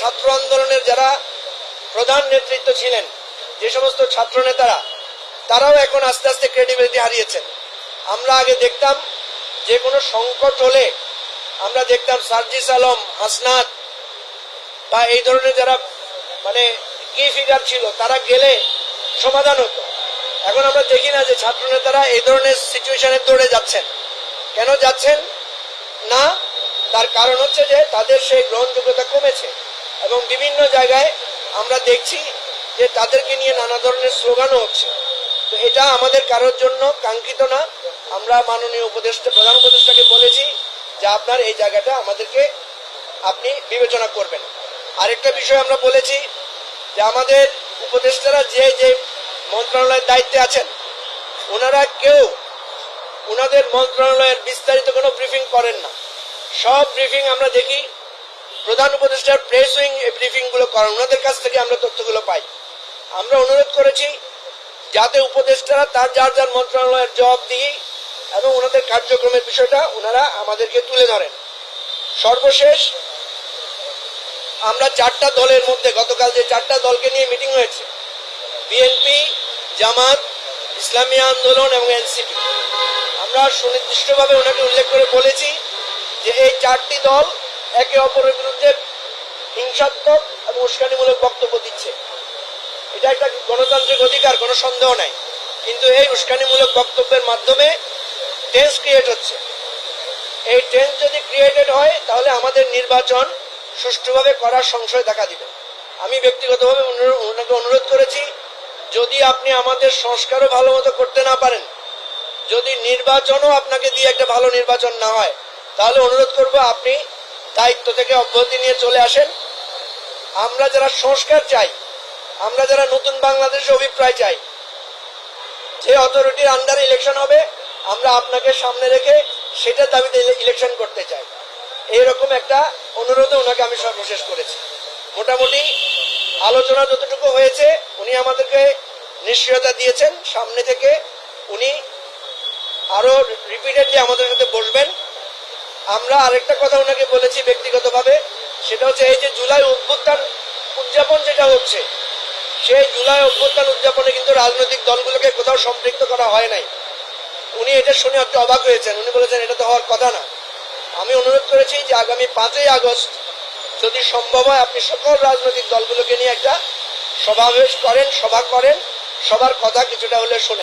ছাত্র আন্দোলনের যারা প্রধান নেতৃত্ব ছিলেন, যে সমস্ত ছাত্র নেতারা, তারাও এখন আস্তে আস্তে ক্রেডিবিলিটি হারিয়েছেন। আমরা আগে দেখতাম যে কোনো সংকট হলে আমরা দেখতাম সার্জিস আলম, হাসনাত বা এই ধরনের যারা মানে কি ফিগার ছিল, তারা গেলে সমাধান হতো। এখন আমরা দেখি না যে ছাত্র নেতারা এই ধরনের সিচুয়েশনে দৌড়ে যাচ্ছেন। কেন যাচ্ছেন? না, তার কারণ হচ্ছে যে তাদের সেই গ্রহণযোগ্যতা কমেছে। এবং বিভিন্ন জায়গায় আমরা দেখছি যে তাদেরকে নিয়ে নানা ধরনের স্লোগানও হচ্ছে। তো এটা আমাদের কারোর জন্য কাঙ্ক্ষিত না। আমরা মাননীয় উপদেষ্টা, প্রধান উপদেষ্টাকে বলেছি যে আপনার এই জায়গাটা আমাদেরকে আপনি বিবেচনা করবেন। আরেকটা বিষয় আমরা বলেছি যে আমাদের উপদেষ্টারা যে যে মন্ত্রণালয়ের দায়িত্বে আছেন, ওনারা কেউ ওনাদের মন্ত্রণালয়ের বিস্তারিত কোনো ব্রিফিং করেন না। সব ব্রিফিং আমরা দেখি প্রধান উপদেষ্টার প্রেস উইং ব্রিফিংগুলো করেন। ওনাদের কাছ থেকে আমরা তথ্যগুলো পাই। আমরা অনুরোধ করেছি যাতে উপদেষ্টারা তার যার যার মন্ত্রণালয়ের জবাব দিই এবং ওনাদের কার্যক্রমের বিষয়টা ওনারা আমাদেরকে তুলে ধরেন। সর্বশেষ, আমরা চারটা দলের মধ্যে, গতকাল যে চারটা দলকে নিয়ে মিটিং হয়েছে বিএনপি জামাত, ইসলামী আন্দোলন এবং এনসিপি আমরা সুনির্দিষ্টভাবে ওনাকে উল্লেখ করে বলেছি যে এই চারটি দল একে অপরের বিরুদ্ধে হিংসাত্মক এবং উস্কানিমূলক বক্তব্য দিচ্ছে। এটা একটা গণতান্ত্রিক অধিকার, কোনো সন্দেহ নাই। কিন্তু এই উস্কানিমূলক বক্তব্যের মাধ্যমে টেন্স ক্রিয়েট হচ্ছে। এই টেন্স যদি ক্রিয়েটেড হয়, তাহলে আমাদের নির্বাচন সুষ্ঠুভাবে করার সংশয় দেখা দিবে। আমি ব্যক্তিগতভাবে ওনাকে অনুরোধ করেছি, যদি আপনি আমাদের সংস্কারও ভালো মতো করতে না পারেন, যদি নির্বাচনও আপনাকে দিয়ে একটা ভালো নির্বাচন না হয়, তাহলে অনুরোধ করব আপনি দায়িত্ব থেকে অব্যাহতি নিয়ে চলে আসেন। আমরা যারা সংস্কার চাই, আমরা যারা নতুন বাংলাদেশের অভিপ্রায় চাই, যে অথরিটির আন্ডারে ইলেকশন হবে, আমরা আপনাকে সামনে রেখে সেটার দাবিতে ইলেকশন করতে চাই। এইরকম একটা অনুরোধে ওনাকে আমি সর্বশেষ করেছি। মোটামুটি আলোচনা যতটুকু হয়েছে, উনি আমাদেরকে নিশ্চয়তা দিয়েছেন। সামনে থেকে উনি আরও রিপিটেডলি আমাদের সাথে বসবেন। আমরা আরেকটা কথা ওনাকে বলেছি ব্যক্তিগতভাবে, সেটা হচ্ছে এই যে জুলাই অভ্যুত্থান উদযাপন যেটা হচ্ছে, সেই জুলাই অভ্যুত্থান উদযাপনে কিন্তু রাজনৈতিক দলগুলোকে কোথাও সম্পৃক্ত করা হয় নাই। উনি এটা শুনে একটু অবাক হয়েছেন। উনি বলেছেন, এটা তো হওয়ার কথা না। আমি অনুরোধ করেছি যে আগামী পাঁচই আগস্ট যদি সম্ভব হয়, আপনি সকল রাজনৈতিক দলগুলোকে নিয়ে একটা সমাবেশ করেন, সভা করেন। সবার কথা কিছুটা হলে শোনেন